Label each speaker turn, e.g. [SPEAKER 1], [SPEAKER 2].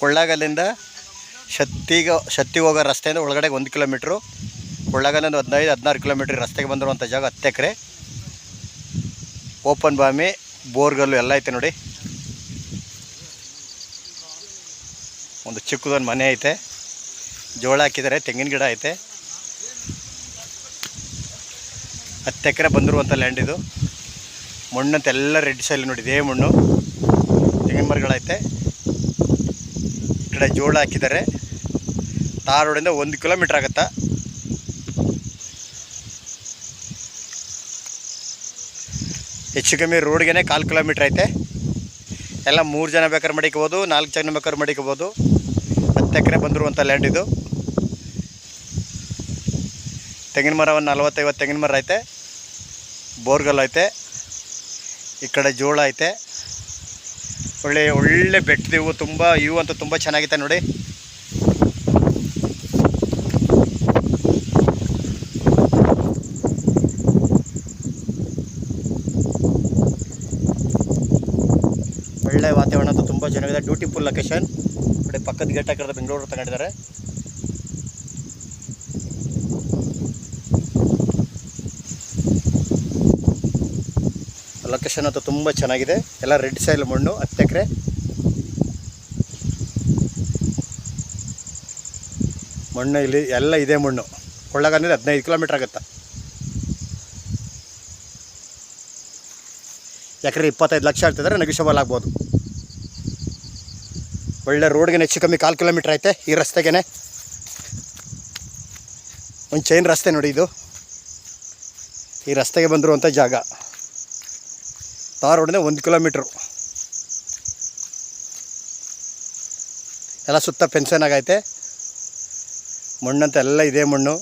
[SPEAKER 1] ಕೊಳ್ಳಾಗಲ್ಲಿಂದ ಶತ್ತಿಗೆ ಶತ್ತಿಗೆ ಹೋಗೋ ರಸ್ತೆಯಿಂದ ಒಳಗಡೆ ಒಂದು ಕಿಲೋಮೀಟ್ರು. ಕೊಳ್ಳಾಗಲ್ಲಿಂದ ಹದಿನೈದು, ಹದಿನಾರು ಕಿಲೋಮೀಟ್ರ್ ರಸ್ತೆಗೆ ಬಂದಿರುವಂಥ ಜಾಗ ಹತ್ತು ಎಕರೆ ಓಪನ್ ಬಾಮಿ, ಬೋರ್ಗಲ್ಲು ಎಲ್ಲ ಐತೆ ನೋಡಿ. ಒಂದು ಚಿಕ್ಕದೊಂದು ಮನೆ ಐತೆ. ಜೋಳ ಹಾಕಿದ್ದಾರೆ, ತೆಂಗಿನ ಗಿಡ ಐತೆ. ಹತ್ತು ಎಕರೆ ಬಂದಿರುವಂಥ ಲ್ಯಾಂಡ್ ಇದು. ಮಣ್ಣಂತೆಲ್ಲ ರೆಡ್ ಸೈಲ್ ನೋಡಿ, ಇದೇ ಮಣ್ಣು. ತೆಂಗಿನ ಮರಗಳೈತೆ ಈ ಕಡೆ ಜೋಳ ಹಾಕಿದ್ದಾರೆ. ತಾರ್ ರೋಡಿಂದ ಒಂದು ಕಿಲೋಮೀಟ್ರ್ ಆಗುತ್ತಾ? ಹೆಚ್ಚು ಕಮ್ಮಿ ರೋಡ್ಗೆ ಕಾಲು ಕಿಲೋಮೀಟ್ರ್ ಐತೆ. ಎಲ್ಲ ಮೂರು ಜನ ಬೇಕಾದ್ರೆ ಮಡಿಕೋಬೋದು, ನಾಲ್ಕು ಜನ ಬೇಕಾದ್ರೆ ಮಡಿಕೋಬೋದು. ಹತ್ತು ಎಕರೆ ಬಂದಿರುವಂಥ ಲ್ಯಾಂಡ್ ಇದು. ತೆಂಗಿನ ಮರ ಒಂದು ನಲ್ವತ್ತೈವತ್ತು ತೆಂಗಿನ ಮರ ಐತೆ. ಬೋರ್ಗಲ್ ಐತೆ. ಈ ಕಡೆ ಜೋಳ ಐತೆ. ಒಳ್ಳೆ ಒಳ್ಳೆ ಬೆಟ್ಟದ ಇವು ತುಂಬ, ಇವು ಅಂತೂ ತುಂಬ ಚೆನ್ನಾಗಿದೆ ನೋಡಿ. ಒಳ್ಳೆ ವಾತಾವರಣ ಅಂತೂ ತುಂಬ ಚೆನ್ನಾಗಿದೆ. ಬ್ಯೂಟಿಫುಲ್ ಲೊಕೇಶನ್ ನೋಡಿ ಪಕ್ಕದ ಗೇಟ್ ಹಾಕಿರೋದು ಬೆಂಗಳೂರು ತಗೊಂಡಿದ್ದಾರೆ ಲೊಕೇಶನ್ ಅಂತೂ ತುಂಬ ಚೆನ್ನಾಗಿದೆ. ಎಲ್ಲ ರೆಡ್ ಸೈಲ್ ಮಣ್ಣು, ಹತ್ತು ಎಕರೆ. ಮಣ್ಣು ಇಲ್ಲಿ ಎಲ್ಲ ಇದೆ ಮಣ್ಣು. ಕೊಳ್ಳಾಗಂದ್ರೆ ಹದಿನೈದು ಕಿಲೋಮೀಟ್ರ್ ಆಗುತ್ತೆ? ಯಾಕಂದರೆ ಇಪ್ಪತ್ತೈದು ಲಕ್ಷ ಆಗ್ತಿದ್ರೆ ನೆಗಿಷಬಲ್ ಆಗ್ಬೋದು. ಒಳ್ಳೆ ರೋಡ್ಗೆ ಹೆಚ್ಚು ಕಮ್ಮಿ ಕಾಲು ಕಿಲೋಮೀಟ್ರ್ ಐತೆ ಈ ರಸ್ತೆಗೆ ಒಂದು ಚೈನ್ ರಸ್ತೆ ನೋಡಿ ಇದು. ಈ ರಸ್ತೆಗೆ ಬಂದಿರುವಂಥ ಜಾಗ. ತಾರ್ ರೋಡಿಂದ ಒಂದು ಕಿಲೋಮೀಟ್ರು ಎಲ್ಲ ಸುತ್ತ ಫೆನ್ಸನ್ ಆಗೈತೆ ಮಣ್ಣಂತ ಎಲ್ಲ ಇದೆ ಮಣ್ಣು